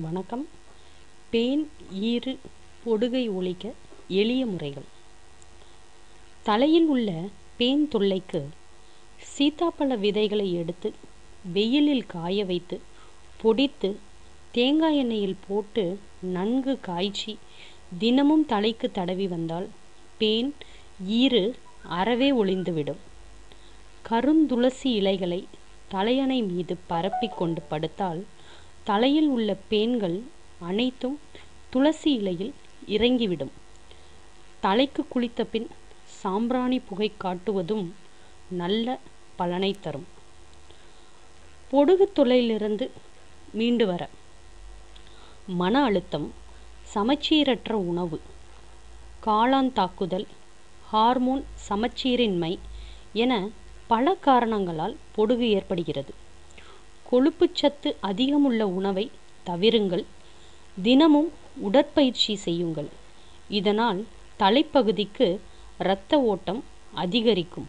வணக்கம். பேன் ஈறு பொடுகை ஒழிக்க எளிய முறைகள். தலையில் உள்ள பேன் தொல்லைக்கு சீத்தாப்பழ விதைகளை எடுத்து வெயிலில் காய வைத்து பொடித்து தேங்காய் எண்ணெயில் போட்டு நன்கு காய்ச்சி தினமும் தலைக்கு தடவி வந்தால் பேன் ஈறு அறவே ஒளிந்துவிடும். கருந்துளசி இலைகளை தலையணை மீது பரப்பிக் கொண்டு படுத்தால் தலையில் உள்ள பேன்கள் அனைத்தும் துளசி இலையில் இறங்கிவிடும். தலைக்கு குளித்த பின் சாம்பிராணி புகை காட்டுவதும் நல்ல பலனை தரும். பொடுகு தொலையிலிருந்து மீண்டு வர. மன அழுத்தம் சமச்சீரற்ற உணவு காளான் தாக்குதல் ஹார்மோன் சமச்சீரின்மை என பல காரணங்களால் பொடுகு ஏற்படுகிறது. கொழுப்புச்சத்து அதிகமுள்ள உணவை தவிருங்கள். தினமும் உடற்பயிற்சி செய்யுங்கள். இதனால் தலைப்பகுதிக்கு இரத்த ஓட்டம் அதிகரிக்கும்.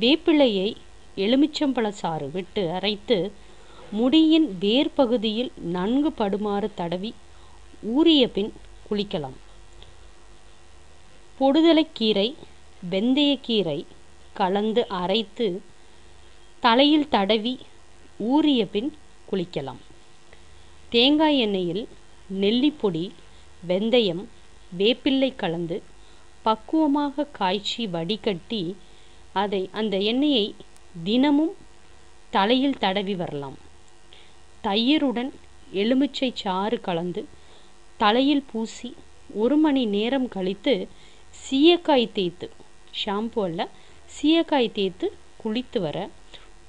வேப்பிலையை எலுமிச்சம்பழ சாறு விட்டு அரைத்து முடியின் வேர் பகுதியில் நன்கு படுமாறு தடவி ஊறிய பின் குளிக்கலாம். பொடுதலைக்கீரை வெந்தயக்கீரை கலந்து அரைத்து தலையில் தடவி ஊறிய பின் குளிக்கலாம். தேங்காய் எண்ணெயில் நெல்லிப்பொடி வெந்தயம் வேப்பிள்ளை கலந்து பக்குவமாக காய்ச்சி வடிகட்டி அதை அந்த எண்ணெயை தினமும் தலையில் தடவி வரலாம். தயிருடன் எலுமிச்சை சாறு கலந்து தலையில் பூசி ஒரு மணி நேரம் கழித்து சீயக்காய் தேய்த்து ஷாம்பு அல்ல சீயக்காய் தேய்த்து குளித்து வர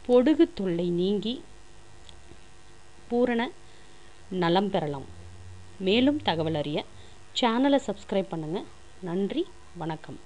பொடுகு தொல்லை நீங்கி பூரண நலம் பெறலாம். மேலும் தகவல் அறிய சேனலை சப்ஸ்கிரைப் பண்ணுங்கள் நன்றி வணக்கம்.